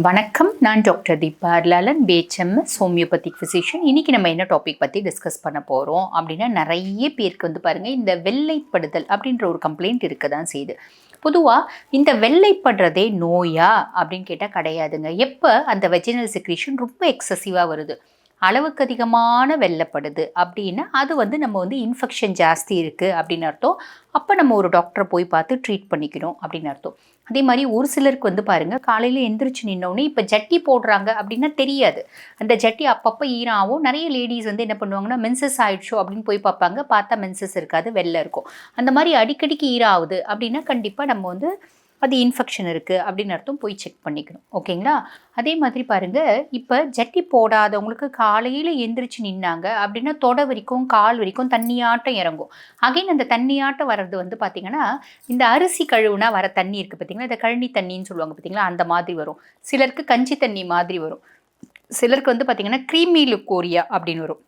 வணக்கம். நான் doctor Deepa Lalan BHMS homeopathic physician இன்றைக்கி நம்ம என்ன டாபிக் பற்றி டிஸ்கஸ் பண்ண போகிறோம் அப்படின்னா நிறைய பேருக்கு வந்து பாருங்கள் இந்த வெள்ளைப்படுதல் அப்படின்ற ஒரு கம்ப்ளைண்ட் இருக்க தான் செய்யுது. பொதுவாக இந்த வெள்ளைப்படுறதே நோயா அப்படின்னு கேட்டால் கிடையாதுங்க. எப்போ அந்த வெஜினல் செக்ரீஷன் ரொம்ப எக்ஸசிவாக வருது? அளவுக்கு அதிகமான வெள்ளப்படுது அப்படின்னா அது வந்து நம்ம வந்து இன்ஃபெக்ஷன் ஜாஸ்தி இருக்குது அப்படின்னு அர்த்தம். அப்போ நம்ம ஒரு டாக்டரை போய் பார்த்து ட்ரீட் பண்ணிக்கணும் அப்படின்னு அர்த்தம். அதே மாதிரி ஒரு சிலருக்கு வந்து பாருங்கள் காலையில் எந்திரிச்சு நின்னோடனே இப்போ ஜட்டி போடுறாங்க அப்படின்னா தெரியாது. அந்த ஜட்டி அப்பப்போ ஈரம் ஆகும் நிறைய லேடிஸ் வந்து என்ன பண்ணுவாங்கன்னா மென்சஸ் ஆயிடுச்சோ அப்படின்னு போய் பார்ப்பாங்க. பார்த்தா மென்சஸ் இருக்காது வெளில இருக்கும். அந்த மாதிரி அடிக்கடிக்கு ஈராகுது அப்படின்னா கண்டிப்பாக நம்ம வந்து அது இன்ஃபெக்ஷன் இருக்குது அப்படின்னு அர்த்தம் போய் செக் பண்ணிக்கணும். ஓகேங்களா அதே மாதிரி பாருங்கள் இப்போ ஜட்டி போடாதவங்களுக்கு காலையில் எந்திரிச்சு நின்னாங்க அப்படின்னா தொட வரைக்கும் கால் வரைக்கும் தண்ணியாட்டம் இறங்கும். அகைன் அந்த தண்ணியாட்டம் வர்றது வந்து பார்த்திங்கன்னா இந்த அரிசி கழுவுனா வர தண்ணி இருக்குது பார்த்தீங்களா இந்த கழனி தண்ணின்னு சொல்லுவாங்க பார்த்தீங்களா அந்த மாதிரி வரும். சிலருக்கு கஞ்சி தண்ணி மாதிரி வரும். சிலருக்கு வந்து பார்த்திங்கன்னா க்ரீமி லுக்கோரியா அப்படின்னு வரும்.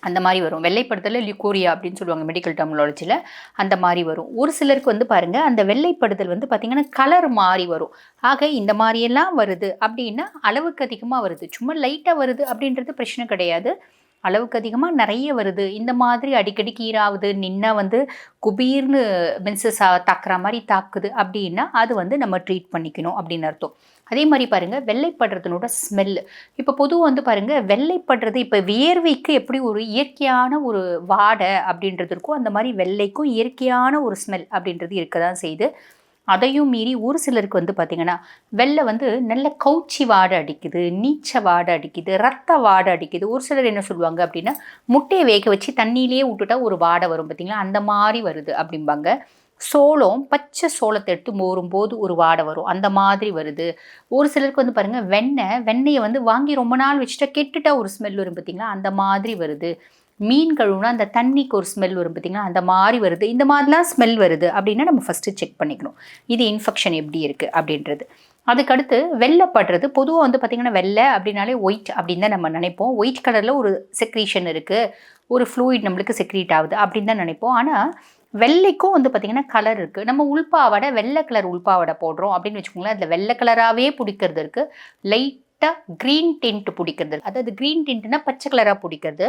அந்த மாதிரி வரும். வெள்ளைப்படுதல லியூக்கோரியா அப்படின்னு சொல்லுவாங்க மெடிக்கல் டெர்மினாலஜியில் அந்த மாதிரி வரும். ஒரு சிலருக்கு வந்து பாருங்கள் அந்த வெள்ளைப்படுதல் வந்து பார்த்திங்கன்னா கலர் மாறி வரும். ஆக இந்த மாதிரியெல்லாம் வருது அப்படின்னா அளவுக்கு அதிகமாக வருது. சும்மா லைட்டாக வருது அப்படின்றது பிரச்சனை கிடையாது. அளவுக்கு அதிகமாக நிறைய வருது. இந்த மாதிரி அடிக்கடி கீராகுது நின்னா வந்து குபீர்னு மென்சஸ் தாக்குற மாதிரி தாக்குது அப்படின்னா அது வந்து நம்ம ட்ரீட் பண்ணிக்கணும் அப்படின்னு அர்த்தம். அதே மாதிரி பாருங்கள் வெள்ளைப்படுறதுனோட ஸ்மெல்லு இப்போ பொதுவாக வந்து பாருங்கள் வெள்ளைப்படுறது இப்போ வியர்வைக்கு எப்படி ஒரு இயற்கையான ஒரு வாடை அப்படின்றது இருக்கோ அந்த மாதிரி வெள்ளைக்கும் இயற்கையான ஒரு ஸ்மெல் அப்படின்றது இருக்க தான் செய்யுது அதையும் மீறி ஒரு சிலருக்கு வந்து பார்த்திங்கன்னா வெள்ளை வந்து நல்ல கவுச்சி வாடை அடிக்குது நீச்ச வாடை அடிக்குது ரத்த வாடை அடிக்குது. ஒரு சிலர் என்ன சொல்லுவாங்க அப்படின்னா முட்டையை வேக வச்சு தண்ணியிலேயே விட்டுட்டா ஒரு வாடை வரும் பார்த்திங்களா அந்த மாதிரி வருது அப்படிம்பாங்க. சோளம் பச்சை சோளத்தை எடுத்து மோரும் போது ஒரு வாடை வரும். அந்த மாதிரி வருது. ஒரு சிலருக்கு வந்து பாருங்கள் வெண்ணெய் வெண்ணெயை வந்து வாங்கி ரொம்ப நாள் வச்சுட்டா கெட்டுட்டா ஒரு ஸ்மெல் வரும் பார்த்திங்களா அந்த மாதிரி வருது. மீன் கழுவுனா அந்த தண்ணிக்கு ஒரு ஸ்மெல் வரும் பார்த்தீங்கன்னா அந்த மாதிரி வருது. இந்த மாதிரிலாம் ஸ்மெல் வருது அப்படின்னா நம்ம ஃபஸ்ட்டு செக் பண்ணிக்கணும். இது இன்ஃபெக்ஷன் எப்படி இருக்குது அப்படின்றது. அதுக்கடுத்து வெள்ளைப்படுறது. பொதுவாக வந்து பார்த்திங்கன்னா வெள்ளை அப்படின்னாலே ஒயிட் அப்படின்னு தான் நம்ம நினைப்போம். ஒயிட் கலரில் ஒரு செக்ரீஷன் இருக்குது ஒரு ஃப்ளூயிட் நம்மளுக்கு செக்ரீட் ஆகுது அப்படின்னு தான் நினைப்போம். ஆனால் வெள்ளைக்கும் வந்து பார்த்திங்கன்னா கலர் இருக்குது நம்ம உள்பாவடை வெள்ளை கலர் உள்பாவடை போடுறோம் அப்படின்னு வச்சுக்கோங்களேன். அதில் வெள்ளை கலராகவே பிடிக்கிறது இருக்குது லைட்டாக க்ரீன் டென்ட் பிடிக்கிறது. அதாவது க்ரீன் டென்ட்னா பச்சை கலராக பிடிக்கிறது.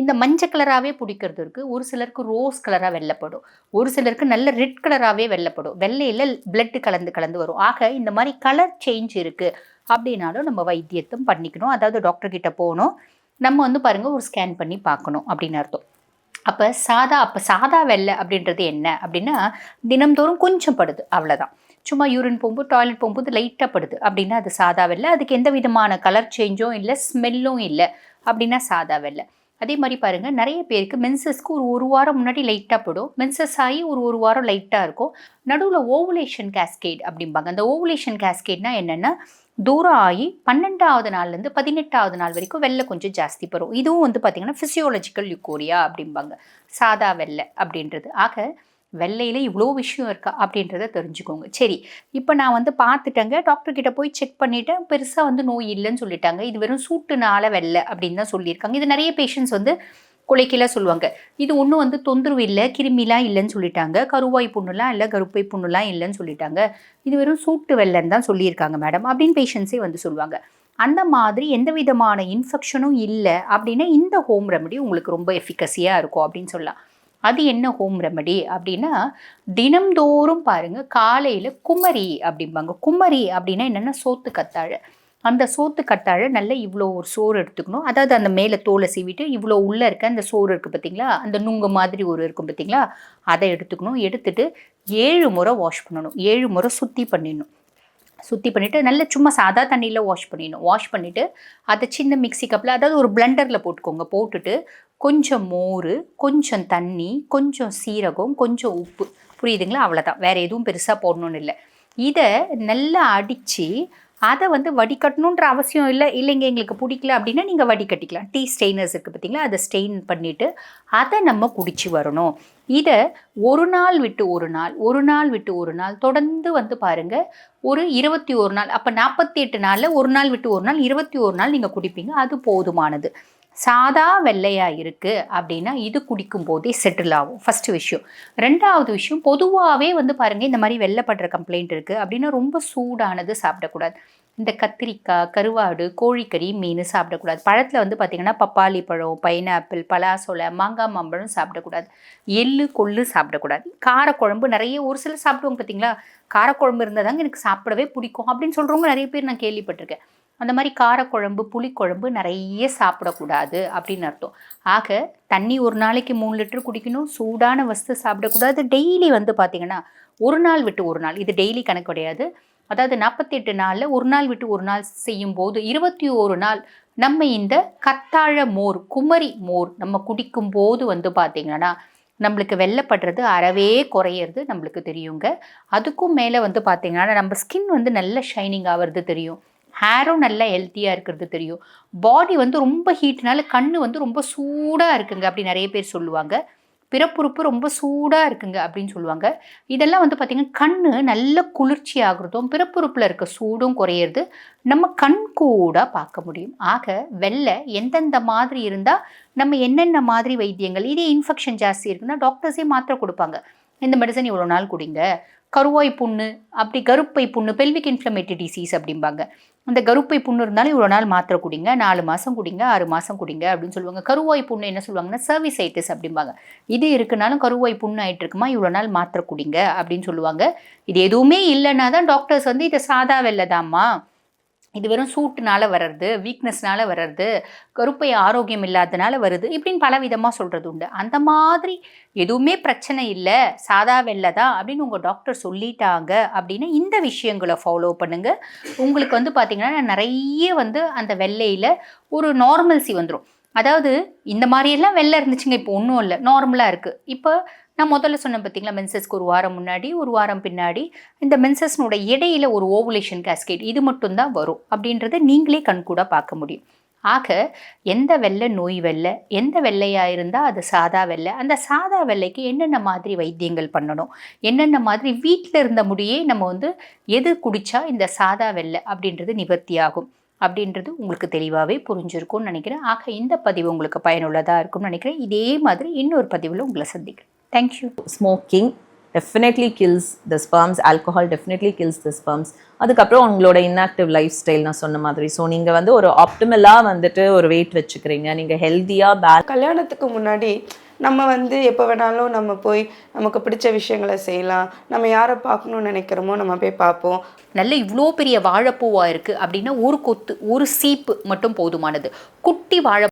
இந்த மஞ்சள் கலராகவே பிடிக்கிறது இருக்குது ஒரு சிலருக்கு ரோஸ் கலராக வெள்ளப்படும் ஒரு சிலருக்கு நல்ல ரெட் கலராகவே வெள்ளப்படும் வெள்ளையில் பிளட்டு கலந்து கலந்து வரும். ஆக இந்த மாதிரி கலர் சேஞ்ச் இருக்குது அப்படின்னாலும் நம்ம வைத்தியத்தும் பண்ணிக்கணும். அதாவது டாக்டர் கிட்ட போகணும். நம்ம வந்து பாருங்கள் ஒரு ஸ்கேன் பண்ணி பார்க்கணும் அப்படின்னு அர்த்தம். அப்போ சாதா அப்போ சாதா வெள்ளை அப்படின்றது என்ன அப்படின்னா தினம்தோறும் கொஞ்சம் படுது. அவ்வளோதான் சும்மா யூரின் போகும்போது டாய்லெட் போகும்போது லைட்டாக படுது. அப்படின்னா அது சாதா வெள்ளை. அதுக்கு எந்த விதமான கலர் சேஞ்சும் இல்லை ஸ்மெல்லும் இல்லை அப்படின்னா சாதா வெள்ளை. அதே மாதிரி பாருங்கள் நிறைய பேருக்கு மென்சஸ்க்கு ஒரு ஒரு வாரம் முன்னாடி லைட்டாக போடும் மென்சஸ் ஆகி ஒரு ஒரு வாரம் லைட்டாக இருக்கும். நடுவில் ஓவுலேஷன் கேஸ்கேட் அப்படிம்பாங்க. அந்த ஓவுலேஷன் கேஸ்கேட்னா என்னென்னா தூரம் ஆகி பன்னெண்டாவது நாள்லேருந்து பதினெட்டாவது நாள் வரைக்கும் வெள்ளை கொஞ்சம் ஜாஸ்தி வரும் இதுவும் வந்து பார்த்திங்கன்னா ஃபிசியோலஜிக்கல் யுக்கோரியா அப்படிம்பாங்க. சாதா வெள்ளை அப்படின்றது. ஆக வெள்ளையில் இவ்வளோ விஷயம் இருக்கா அப்படின்றத தெரிஞ்சுக்கோங்க. சரி இப்போ நான் வந்து பார்த்துட்டேங்க. டாக்டர்கிட்ட போய் செக் பண்ணிவிட்டேன் பெருசாக வந்து நோய் இல்லைன்னு சொல்லிட்டாங்க. இது வெறும் சூட்டுனால வெள்ளை அப்படின்னு தான் சொல்லியிருக்காங்க. இது நிறைய பேஷண்ட்ஸ் வந்து குலைக்கெல்லாம் சொல்லுவாங்க. இது ஒன்றும் வந்து தொந்தரவு இல்லை கிருமிலாம் இல்லைன்னு சொல்லிட்டாங்க. கருவாய் புண்ணுலாம் இல்லை கருப்பை புண்ணுலாம் இல்லைன்னு சொல்லிட்டாங்க. இது வெறும் சூட்டு வெள்ளைன்னு தான் சொல்லியிருக்காங்க மேடம் அப்படின்னு பேஷண்ட்ஸே வந்து சொல்லுவாங்க. அந்த மாதிரி எந்த விதமான இன்ஃபெக்ஷனும் இல்லை அப்படின்னா இந்த ஹோம் ரெமடி உங்களுக்கு ரொம்ப எஃபிகசியாக இருக்கும் அப்படின்னு சொல்லலாம். அது என்ன ஹோம் ரெமடி அப்படின்னா தினம்தோறும் பாருங்கள் காலையில் குமரி அப்படிம்பாங்க. குமரி அப்படின்னா என்னென்னா சோத்து கத்தாழை. அந்த சோத்து கத்தாழை நல்ல இவ்வளோ ஒரு சோறு எடுத்துக்கணும். அதாவது அந்த மேலே தோலை சீவிட்டு இவ்வளோ உள்ளே இருக்க அந்த சோறு இருக்குது பார்த்தீங்களா அந்த நுங்கு மாதிரி ஒரு இருக்கும் பார்த்தீங்களா அதை எடுத்துக்கணும். எடுத்துட்டு ஏழு முறை வாஷ் பண்ணணும். ஏழு முறை சுத்தி பண்ணிடணும். சுத்தி பண்ணிவிட்டு நல்ல சும்மா சாதா தண்ணியில் வாஷ் பண்ணிடணும். வாஷ் பண்ணிவிட்டு அதை சின்ன மிக்சி கப்பில் அதாவது ஒரு பிளெண்டரில் போட்டுக்கோங்க. போட்டுட்டு கொஞ்சம் மோர் கொஞ்சம் தண்ணி கொஞ்சம் சீரகம் கொஞ்சம் உப்பு. புரியுதுங்களா? அவ்வளோதான் வேறு எதுவும் பெருசாக போடணும்னு இல்லை. இதை நல்லா அடித்து அதை வந்து வடிகட்டணுன்ற அவசியம் இல்லை. இல்லைங்க எங்களுக்கு பிடிக்கல அப்படின்னா நீங்கள் வடிகட்டிக்கலாம். டீ ஸ்டெயினர்ஸ் இருக்குது பார்த்தீங்களா? அதை ஸ்டெயின் பண்ணிவிட்டு அதை நம்ம குடிச்சு வரணும். இதை ஒரு நாள் விட்டு ஒரு நாள் ஒரு நாள் விட்டு ஒரு நாள் தொடர்ந்து வந்து பாருங்கள் ஒரு இருபத்தி ஒரு நாள் அப்போ நாற்பத்தி எட்டு நாளில் ஒரு நாள் விட்டு ஒரு நாள் இருபத்தி ஒரு நாள் நீங்கள் குடிப்பீங்க. அது போதுமானது. சாதா வெள்ளையாக இருக்குது அப்படின்னா இது குடிக்கும் போதே செட்டில் ஆகும். ஃபஸ்ட்டு விஷயம். ரெண்டாவது விஷயம் பொதுவாகவே வந்து பாருங்கள் இந்த மாதிரி வெள்ளைப்படுற கம்ப்ளைண்ட் இருக்குது அப்படின்னா ரொம்ப சூடானது சாப்பிடக்கூடாது. இந்த கத்திரிக்காய் கருவாடு கோழிக்கறி மீன் சாப்பிடக்கூடாது. பழத்தில் வந்து பார்த்திங்கன்னா பப்பாளி பழம் பைனாப்பிள் பலாசோலை மாங்காய் மாம்பழம் சாப்பிடக்கூடாது. எள்ளு கொள்ளு சாப்பிடக்கூடாது. காரக்குழம்பு நிறைய ஒரு சில சாப்பிடுவோம் பார்த்தீங்களா காரக்குழம்பு இருந்தால் தாங்க எனக்கு சாப்பிடவே பிடிக்கும் அப்படின்னு சொல்கிறவங்க நிறைய பேர் நான் கேள்விப்பட்டிருக்கேன். அந்த மாதிரி காரக்குழம்பு புளிக்குழம்பு நிறைய சாப்பிடக்கூடாது அப்படின்னு அர்த்தம். ஆக தண்ணி ஒரு நாளைக்கு மூணு லிட்டர் குடிக்கணும். சூடான வஸ்து சாப்பிடக்கூடாது. டெய்லி வந்து பார்த்திங்கன்னா ஒரு நாள் விட்டு ஒரு நாள். இது டெய்லி கணக்கு கிடையாது. அதாவது நாற்பத்தெட்டு நாளில் ஒரு நாள் விட்டு ஒரு நாள் செய்யும் போது இருபத்தி ஒரு நாள் நம்ம இந்த கத்தாழ மோர் குமரி மோர் நம்ம குடிக்கும் போது வந்து பார்த்திங்கன்னா நம்மளுக்கு வெள்ளப்படுறது அறவே குறையிறது நம்மளுக்கு தெரியுங்க. அதுக்கும் மேலே வந்து பார்த்திங்கன்னா நம்ம ஸ்கின் வந்து நல்ல ஷைனிங் ஆகிறது தெரியும். ஹேரும் நல்லா ஹெல்த்தியாக இருக்கிறது தெரியும். பாடி வந்து ரொம்ப ஹீட்னால கண் வந்து ரொம்ப சூடாக இருக்குங்க அப்படி நிறைய பேர் சொல்லுவாங்க. பிறப்புறுப்பு ரொம்ப சூடாக இருக்குங்க அப்படின்னு சொல்லுவாங்க. இதெல்லாம் வந்து பார்த்திங்கன்னா கண் நல்ல குளிர்ச்சி ஆகுறதும் பிறப்புறுப்பில் இருக்க சூடும் குறையிறது நம்ம கண் கூட பார்க்க முடியும். ஆக வெள்ளை எந்தெந்த மாதிரி இருந்தால் நம்ம என்னென்ன மாதிரி வைத்தியங்கள் இதே இன்ஃபெக்ஷன் ஜாஸ்தி இருக்குன்னா டாக்டர்ஸே மாத்திரை கொடுப்பாங்க. இந்த மெடிசன் இவ்வளோ நாள் குடிங்க கருவாய் புண்ணு அப்படி கருப்பை புண்ணு பெல்விக் இன்ஃப்ளமேட்டரி டிசீஸ் அப்படிம்பாங்க. அந்த கருப்பை புண்ணு இருந்தாலும் இவ்வளோ நாள் மாத்திரை குடிங்க நாலு மாதம் குடிங்க ஆறு மாதம் குடிங்க அப்படின்னு சொல்லுவாங்க. கருவாய் புண்ணு என்ன சொல்லுவாங்கன்னா சர்வீசைட்டிஸ் அப்படிம்பாங்க. இது இருக்குனாலும் கருவாய் புண்ணு ஆகிட்டு இருக்குமா இவ்வளோ நாள் மாத்திரை குடிங்க அப்படின்னு சொல்லுவாங்க. இது எதுவுமே இல்லைன்னா தான் டாக்டர்ஸ் வந்து இதை சாதா வெள்ளதாம்மா இது வெறும் சூட்டுனால வர்றது வீக்னஸ்னால வர்றது கருப்பை ஆரோக்கியம் இல்லாதனால வருது இப்படின்னு பல விதமாக சொல்கிறது உண்டு. அந்த மாதிரி எதுவுமே பிரச்சனை இல்லை சாதா வெள்ளை தான் அப்படின்னு உங்கள் டாக்டர் சொல்லிட்டாங்க அப்படின்னு இந்த விஷயங்களை ஃபாலோ பண்ணுங்கள் உங்களுக்கு வந்து பார்த்திங்கன்னா நிறைய வந்து அந்த வெள்ளையில் ஒரு நார்மல்சி வந்துடும் அதாவது இந்த மாதிரியெல்லாம் வெள்ளை இருந்துச்சுங்க இப்போ ஒன்றும் இல்லை நார்மலாக இருக்குது இப்போ நான் முதல்ல சொன்னேன் பார்த்தீங்களா மென்சஸ்க்கு ஒரு வாரம் முன்னாடி ஒரு வாரம் பின்னாடி இந்த மென்சஸ்னோட இடையில ஒரு ஓவுலேஷன் கேஸ்கேட் இது மட்டும்தான் வரும் அப்படின்றத நீங்களே கண்கூட பார்க்க முடியும். ஆக எந்த வெள்ளை நோய் வெள்ளை எந்த வெள்ளையாக இருந்தால் அது சாதா வெள்ளை அந்த சாதா வெள்ளைக்கு என்னென்ன மாதிரி வைத்தியங்கள் பண்ணணும் என்னென்ன மாதிரி வீட்டில் இருந்த முடியே நம்ம வந்து எது குடித்தா இந்த சாதா வெள்ளை அப்படின்றது நிவர்த்தி ஆகும் அப்படின்றது உங்களுக்கு தெளிவாகவே புரிஞ்சிருக்கும்னு நினைக்கிறேன். ஆக இந்த பதிவு உங்களுக்கு பயனுள்ளதாக இருக்கும்னு நினைக்கிறேன். இதே மாதிரி இன்னொரு பதிவில் உங்களை சந்திக்கிறேன். Thank you smoking definitely kills the sperms alcohol definitely kills the sperms அதுக்கப்புறம் உங்களோட இன்ஆக்டிவ் லைஃப் ஸ்டைல் நான் சொன்ன மாதிரி. ஸோ நீங்கள் வந்து ஒரு ஆப்டிமலாக வந்துட்டு ஒரு வெயிட் வச்சுக்கிறீங்க. நீங்கள் ஹெல்த்தியாக பேல் கல்யாணத்துக்கு முன்னாடி நம்ம வந்து எப்போ வேணாலும் நம்ம போய் நமக்கு பிடிச்ச விஷயங்களை செய்யலாம். நம்ம யாரை பார்க்கணும்னு நினைக்கிறோமோ நம்ம போய் பார்ப்போம். நல்ல இவ்வளோ பெரிய வாழைப்பூவாக இருக்குது அப்படின்னா ஒரு கொத்து ஒரு சீப்பு மட்டும் போதுமானது. குட்டி வாழை